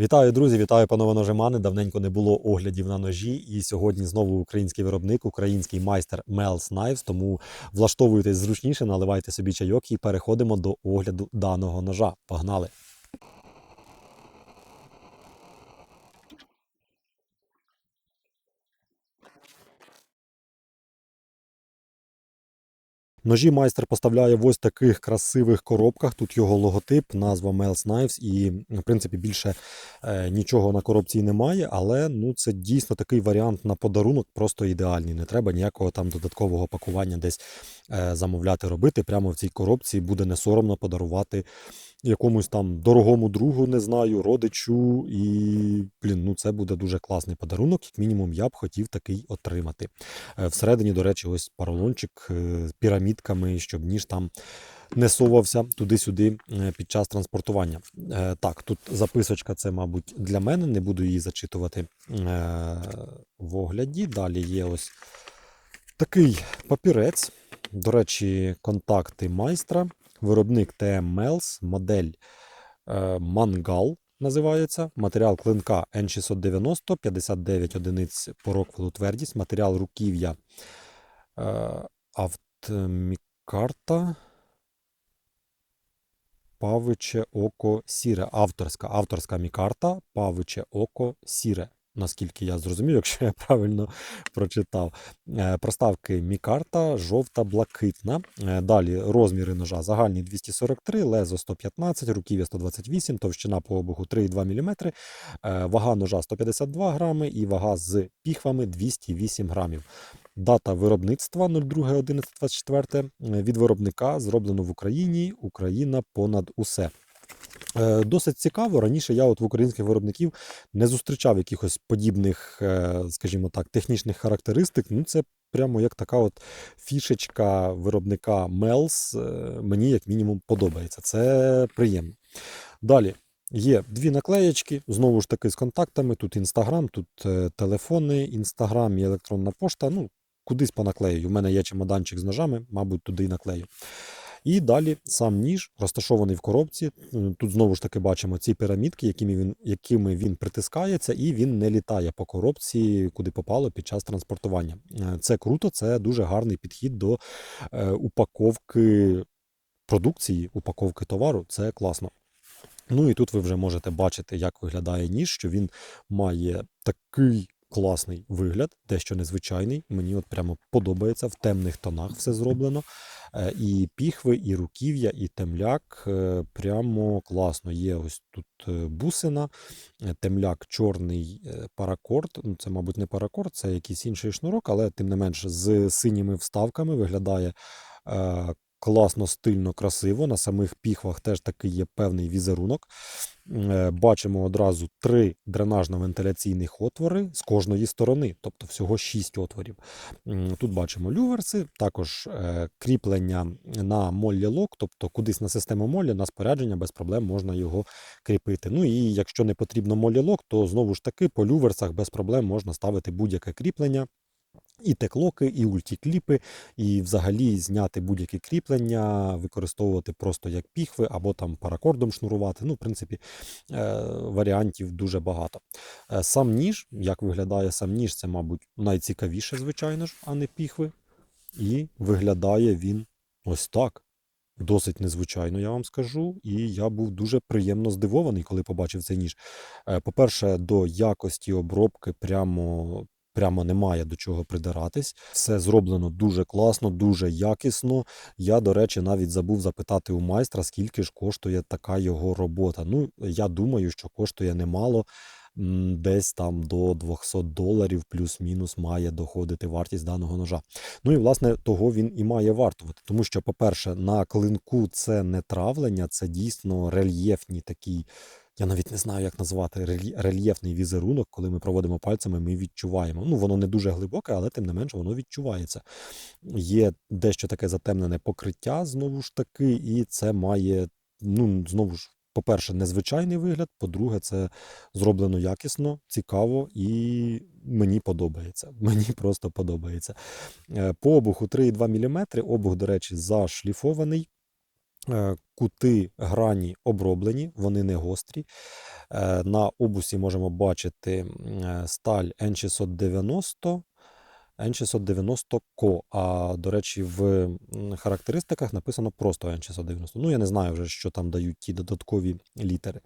Вітаю, друзі! Вітаю, панове ножемани. Давненько не було оглядів на ножі. І сьогодні знову український виробник, український майстер Mel's Knives. Тому влаштовуйтесь зручніше, наливайте собі чайок і переходимо до огляду даного ножа. Погнали! Ножі майстер поставляє в ось таких красивих коробках. Тут його логотип, назва Mel's Knives, і в принципі більше е, нічого на коробці немає, але ну це дійсно такий варіант на подарунок, просто ідеальний. Не треба ніякого там додаткового пакування десь е, замовляти робити. Прямо в цій коробці буде не соромно подарувати якомусь там дорогому другу, не знаю, родичу. І блін, ну це буде дуже класний подарунок. Як мінімум, я б хотів такий отримати. Е, Всередині, до речі, ось поролончик е, з пірамідками, щоб ніж там не совався туди-сюди е, під час транспортування. Так, тут записочка, це, мабуть, для мене, не буду її зачитувати в огляді. Далі є ось такий папірець. До речі, контакти майстра, виробник TM Mel's, модель е, Мангал називається. Матеріал клинка N690, 59 одиниць по роквелу твердість. Матеріал руків'я е, Автомікарта. Павиче око сіре. Авторська. Авторська мікарта Павиче око сіре. Наскільки я зрозумів, якщо я правильно прочитав. Е, Проставки мікарта жовта блакитна. Е, Далі розміри ножа загальні 243, лезо 115, руків'я 128, товщина по обуху 3,2 мм, вага ножа 152 грами і вага з піхвами 208 грамів. Дата виробництва 02.11.24 е, від виробника зроблено в Україні. Україна понад усе. Е, Досить цікаво. Раніше я от в українських виробників не зустрічав якихось подібних, е, скажімо так, технічних характеристик. Ну, це прямо як така от фішечка виробника е, Мені як мінімум подобається. Це приємно. Далі. Є дві наклеєчки, знову ж таки з контактами. Тут інстаграм, тут е, телефони, інстаграм і електронна пошта. Ну, кудись понаклею. У мене є чемоданчик з ножами, мабуть, туди і наклею. І далі сам ніж розташований в коробці. Тут знову ж таки бачимо ці пірамідки, якими він, якими він притискається, і він не літає по коробці, куди попало під час транспортування. Е, Це круто, це дуже гарний підхід до е, упаковки продукції, упаковки товару. Це класно. Ну і тут ви вже можете бачити, як виглядає ніж, що він має такий класний вигляд, дещо незвичайний. Мені от прямо подобається в темних тонах все зроблено. Е, І піхви, і руків'я, і темляк е, прямо класно. Є ось тут е, бусина, темляк чорний паракорд. Ну, Це, мабуть, не паракорд, це якийсь інший шнурок, але тим не менш з синіми вставками виглядає класно, стильно, красиво. На самих піхвах теж такий є певний візерунок. Е, Бачимо одразу три дренажно-вентиляційних отвори з кожної сторони, тобто всього шість отворів. Тут бачимо люверси, також е, кріплення на моллі лок, тобто кудись на систему моллі, на спорядження без проблем можна його кріпити. Ну і якщо не потрібно моллі лок, то знову ж таки по люверсах без проблем можна ставити будь-яке кріплення. І теклоки, і ультікліпи, і взагалі зняти будь-які кріплення, використовувати просто як піхви, або там паракордом шнурувати. Ну, в принципі, е, варіантів дуже багато. Е, Сам ніж, як виглядає сам ніж, це, мабуть, найцікавіше, звичайно ж, а не піхви. І виглядає він ось так. Досить незвичайно, я вам скажу. І я був дуже приємно здивований, коли побачив цей ніж. Е, По-перше, до якості обробки прямо. Прямо немає до чого придиратись. Все зроблено дуже класно, дуже якісно. Я, до речі, навіть забув запитати у майстра, скільки ж коштує така його робота. Ну, я думаю, що коштує немало. Десь там до 200 доларів плюс-мінус має доходити вартість даного ножа. Ну і власне того він і має вартувати. Тому що, по-перше, на клинку це не травлення, це дійсно рельєфні такі. Я навіть не знаю, як назвати рельєфний візерунок, коли ми проводимо пальцями, ми відчуваємо. Ну, воно не дуже глибоке, але тим не менше воно відчувається. Є дещо таке затемнене покриття, знову ж таки, і це має, ну, знову ж, по-перше, незвичайний вигляд, по-друге, це зроблено якісно, цікаво і мені подобається. Мені просто подобається. Е, По обуху 3,2 мм. Обух, до речі, зашліфований. Е, Кути грані оброблені, вони не гострі. Е, На обусі можемо бачити сталь N690, N690 Co. А до речі, в характеристиках написано просто N690. Ну, я не знаю вже, що там дають ті додаткові літери.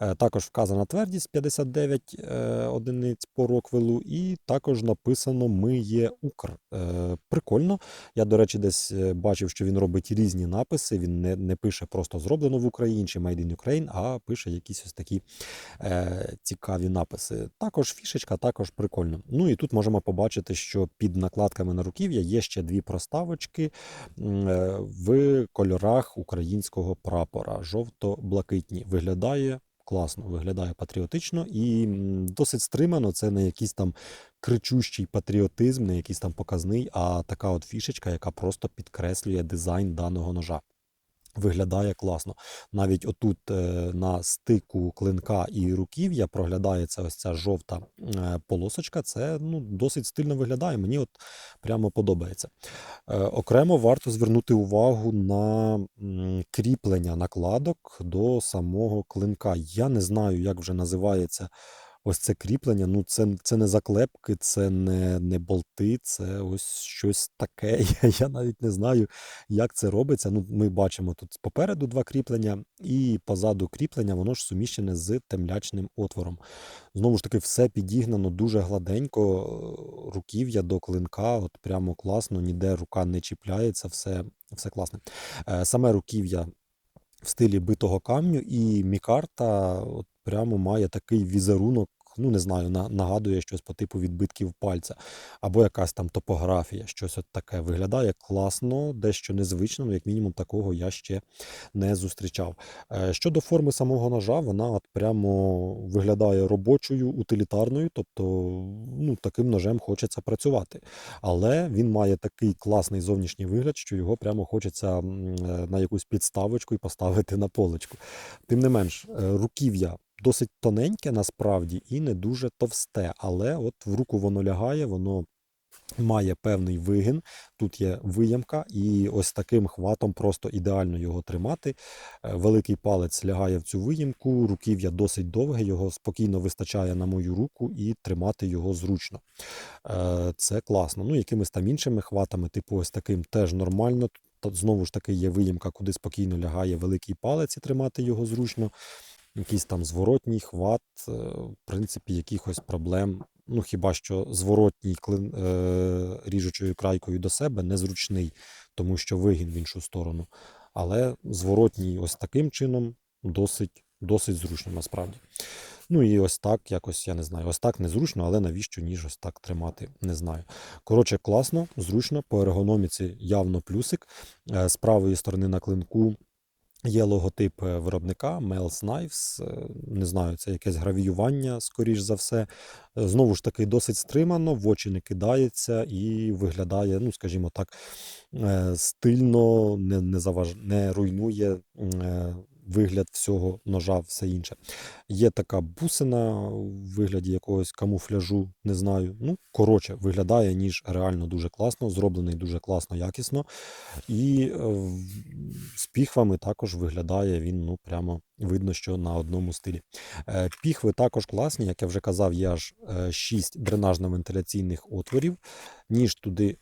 Е, Також вказана твердість 59 е, одиниць по роквелу, і також написано Ми є Укр. Е, Прикольно. Я, до речі, десь бачив, що він робить різні написи. Він не, не пише просто зроблено в Україні чи Made in Ukraine, а пише якісь ось такі цікаві написи. Також фішечка, також прикольно. Ну і тут можемо побачити, що під накладками на руків'я є ще дві проставочки е, в кольорах українського прапора. Жовто-блакитні. Виглядає. Класно, виглядає патріотично і досить стримано. Це не якийсь там кричущий патріотизм, не якийсь там показний, а така от фішечка, яка просто підкреслює дизайн даного ножа. Виглядає класно. Навіть отут е, на стику клинка і руків'я проглядається ось ця жовта е, полосочка. Це ну, досить стильно виглядає. Мені от прямо подобається. Е, Окремо варто звернути увагу на кріплення накладок до самого клинка. Я не знаю, як вже називається ось це кріплення. Ну, це, це не заклепки, це не, не болти, це ось щось таке. Я, я навіть не знаю, як це робиться. Ну, ми бачимо тут попереду два кріплення, і позаду кріплення воно ж суміщене з темлячним отвором. Знову ж таки, все підігнано дуже гладенько, руків'я до клинка, от прямо класно, ніде рука не чіпляється, все, все класне. Е, Саме руків'я в стилі битого камню, і мікарта от прямо має такий візерунок. Ну, не знаю, на- нагадує щось по типу відбитків пальця, або якась там топографія, щось от таке виглядає класно, дещо незвично, ну, як мінімум такого я ще не зустрічав. Е, Щодо форми самого ножа, вона от прямо виглядає робочою, утилітарною, тобто ну, таким ножем хочеться працювати. Але він має такий класний зовнішній вигляд, що його прямо хочеться е, на якусь підставочку і поставити на полочку. Тим не менш, е, руків'я досить тоненьке насправді і не дуже товсте, але от в руку воно лягає, воно має певний вигин. Тут є виямка, і ось таким хватом просто ідеально його тримати. Е, Великий палець лягає в цю виямку, руків'я досить довге, його спокійно вистачає на мою руку і тримати його зручно. Е, Це класно. Ну, якимись там іншими хватами, типу ось таким теж нормально. Знову ж таки є виїмка, куди спокійно лягає великий палець і тримати його зручно. Якийсь там зворотній хват, е, в принципі, якихось проблем. Ну, хіба що зворотній клин, е, ріжучою крайкою до себе незручний, тому що вигін в іншу сторону. Але зворотній ось таким чином досить, досить зручно насправді. Ну і ось так, якось, я не знаю, ось так незручно, але навіщо ніж ось так тримати, не знаю. Коротше, класно, зручно, по ергономіці явно плюсик. Е, З правої сторони на клинку є логотип е, виробника Mel's Knives. Е, Не знаю, це якесь гравіювання, скоріш за все. Е, Знову ж таки, досить стримано, в очі не кидається і виглядає, ну, скажімо так, стильно, не, не, заваж... не руйнує вигляд всього ножа, все інше. Є така бусина у вигляді якогось камуфляжу, не знаю. Ну, коротше, виглядає ніж реально дуже класно, зроблений дуже класно, якісно. І е, з піхвами також виглядає він, ну, прямо видно, що на одному стилі. Е, Піхви також класні, як я вже казав, є аж 6 дренажно-вентиляційних отворів. Ніж туди.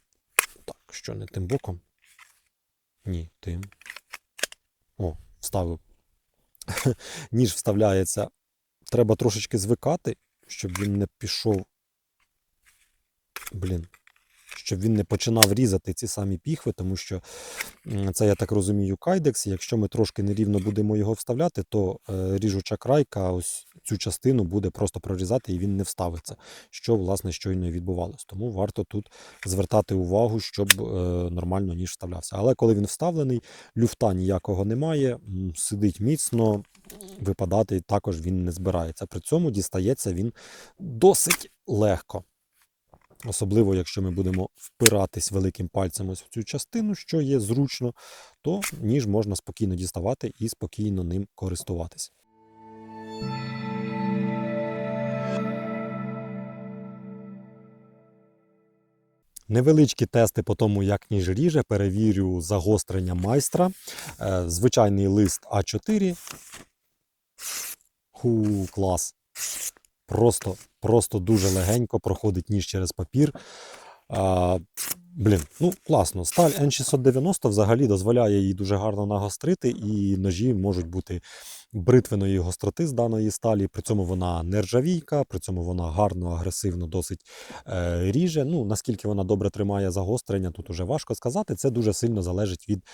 Так, що не тим боком? Ні, тим. О, вставив. Ніж вставляється. Треба трошечки звикати, щоб він не пішов. Блін. Щоб він не починав різати ці самі піхви, тому що це, я так розумію, кайдекс. Якщо ми трошки нерівно будемо його вставляти, то е, ріжуча крайка ось цю частину буде просто прорізати і він не вставиться, що власне щойно і відбувалось. Тому варто тут звертати увагу, щоб е, нормально ніж вставлявся. Але коли він вставлений, люфта ніякого немає, сидить міцно, випадати також він не збирається. При цьому дістається він досить легко. Особливо, якщо ми будемо впиратись великим пальцем ось в цю частину, що є зручно, то ніж можна спокійно діставати і спокійно ним користуватись. Невеличкі тести по тому, як ніж ріже, перевірю загострення майстра. Е, Звичайний лист А4. Ху, клас. Просто, просто дуже легенько проходить ніж через папір. А, блін, ну класно. Сталь N690 взагалі дозволяє її дуже гарно нагострити, і ножі можуть бути бритвеної гостроти з даної сталі. При цьому вона нержавійка, при цьому вона гарно, агресивно досить е, ріже. Ну, наскільки вона добре тримає загострення, тут уже важко сказати. Це дуже сильно залежить від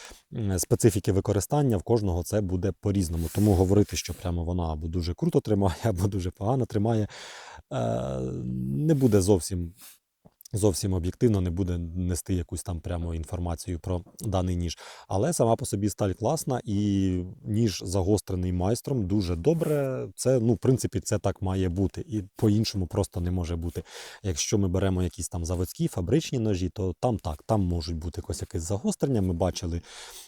специфіки використання. В кожного це буде по-різному. Тому говорити, що прямо вона або дуже круто тримає, або дуже погано тримає, е, не буде зовсім зовсім об'єктивно не буде нести якусь там прямо інформацію про даний ніж. Але сама по собі сталь класна і ніж загострений майстром дуже добре. Це, ну, в принципі, це так має бути. І по-іншому просто не може бути. Якщо ми беремо якісь там заводські, фабричні ножі, то там так, там можуть бути якось якесь загострення. Ми бачили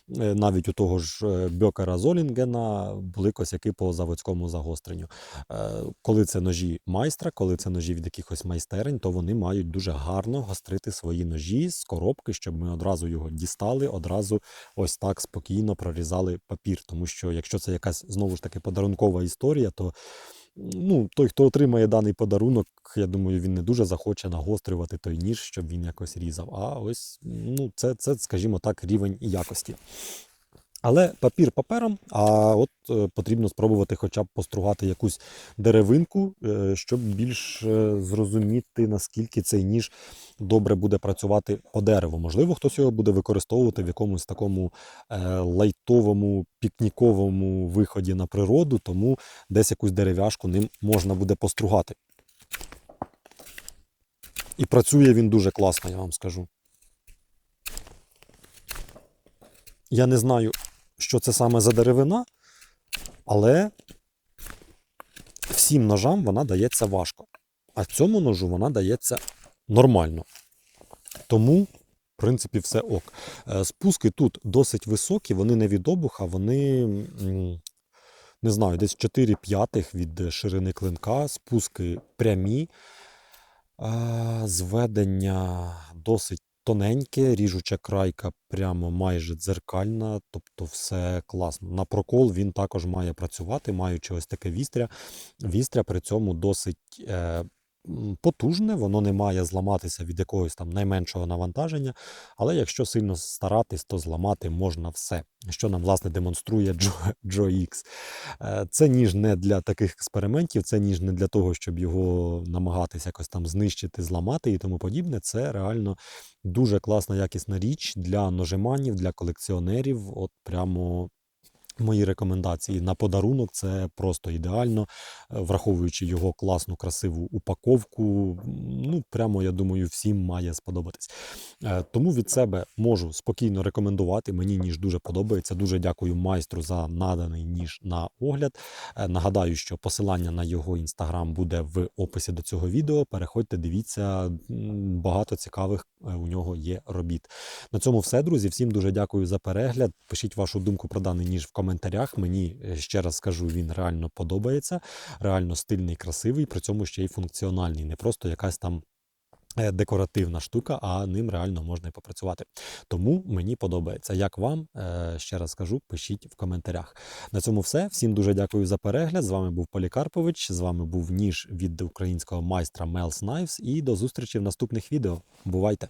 навіть у того ж е, Бьокера Золінгена були косяки по заводському загостренню. Е, Коли це ножі майстра, коли це ножі від якихось майстерень, то вони мають дуже гарно гострити свої ножі з коробки, щоб ми одразу його дістали, одразу ось так спокійно прорізали папір. Тому що якщо це якась знову ж таки подарункова історія, то ну, той, хто отримає даний подарунок, я думаю, він не дуже захоче нагострювати той ніж, щоб він якось різав. А ось ну, це, це скажімо так, рівень якості. Але папір папером, а от е, потрібно спробувати хоча б постругати якусь деревинку, е, щоб більш е, зрозуміти, наскільки цей ніж добре буде працювати по дереву. Можливо, хтось його буде використовувати в якомусь такому лайтовому, пікніковому виході на природу, тому десь якусь дерев'яшку ним можна буде постругати. І працює він дуже класно, я вам скажу. Я не знаю, що це саме за деревина, але всім ножам вона дається важко. А цьому ножу вона дається нормально. Тому, в принципі, все ок. Е, Спуски тут досить високі, вони не від обуха, вони, не знаю, десь 4 п'ятих від ширини клинка, спуски прямі, а, зведення досить тоненьке, ріжуча крайка прямо майже дзеркальна, тобто все класно. На прокол він також має працювати, маючи ось таке вістря. Вістря при цьому досить е, потужне, воно не має зламатися від якогось там найменшого навантаження. Але якщо сильно старатись, то зламати можна все, що нам власне демонструє Джо, Джо X. Е, Це ніж не для таких експериментів, це ніж не для того, щоб його намагатися якось там знищити, зламати і тому подібне. Це реально дуже класна якісна річ для ножеманів, для колекціонерів. От прямо. Мої рекомендації на подарунок це просто ідеально, е, враховуючи його класну, красиву упаковку. Ну, прямо я думаю, всім має сподобатись. Е, Тому від себе можу спокійно рекомендувати. Мені ніж дуже подобається. Дуже дякую майстру за наданий ніж на огляд. Е, Нагадаю, що посилання на його інстаграм буде в описі до цього відео. Переходьте, дивіться, багато цікавих у нього є робіт. На цьому все, друзі. Всім дуже дякую за перегляд. Пишіть вашу думку про даний ніж в коментарях. Мені е, ще раз скажу, він реально подобається, реально стильний, красивий, при цьому ще й функціональний, не просто якась там. е, Декоративна штука, а ним реально можна і попрацювати. Тому мені подобається. Як вам? Е, Ще раз скажу, пишіть в коментарях. На цьому все. Всім дуже дякую за перегляд. З вами був Полікарпович. З вами був ніж від українського майстра Mel's Knives. І до зустрічі в наступних відео. Бувайте!